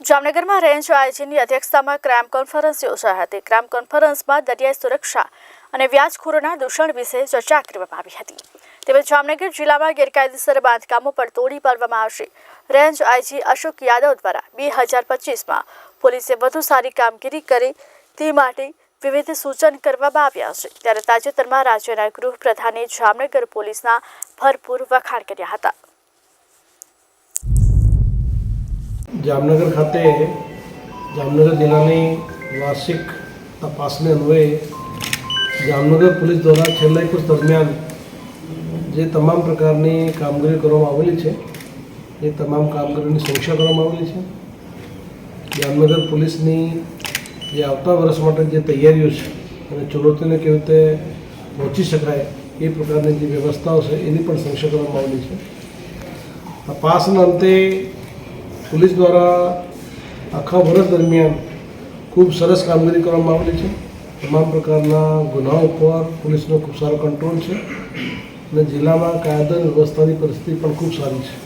જામનગરમાં રેન્જ આઈજીની અધ્યક્ષતામાં crime conference યોજાઈ હતી. ક્રાઇમ કોન્ફરન્સમાં દરિયાઈ સુરક્ષા અને વ્યાજખોરોના દૂષણ વિશે ચર્ચા કરવામાં આવી હતી. તેમજ જામનગર જિલ્લામાં ગેરકાયદેસર બાંધકામો પર તોડી પાડવામાં આવશે. રેન્જ આઈજી અશોક યાદવ દ્વારા બે હજાર પચીસમાં પોલીસે વધુ સારી કામગીરી કરી તે માટે વિવિધ સૂચન કરવામાં આવ્યા છે. ત્યારે તાજેતરમાં રાજ્યના ગૃહપ્રધાને જામનગર પોલીસના ભરપૂર વખાણ કર્યા હતા. જામનગર ખાતે જામનગર જિલ્લાની વાર્ષિક તપાસને અન્વયે જામનગર પોલીસ દ્વારા છેલ્લા એક વર્ષ દરમિયાન જે તમામ પ્રકારની કામગીરી કરવામાં આવેલી છે, એ તમામ કામગીરીની સમીક્ષા કરવામાં આવેલી છે. જામનગર પોલીસની જે આવતા વર્ષ માટે જે તૈયારીઓ છે અને ચુનૌતીને કેવી રીતે પહોંચી શકાય એ પ્રકારની જે વ્યવસ્થાઓ છે એની પણ સમીક્ષા કરવામાં આવેલી છે. તપાસના અંતે પોલીસ દ્વારા આખા વર્ષ દરમિયાન ખૂબ સરસ કામગીરી કરવામાં આવેલી છે. તમામ પ્રકારના ગુનાઓ ઉપર પોલીસનો ખૂબ સારો કંટ્રોલ છે. અને જિલ્લામાં કાયદો વ્યવસ્થાની પરિસ્થિતિ પણ ખૂબ સારી છે.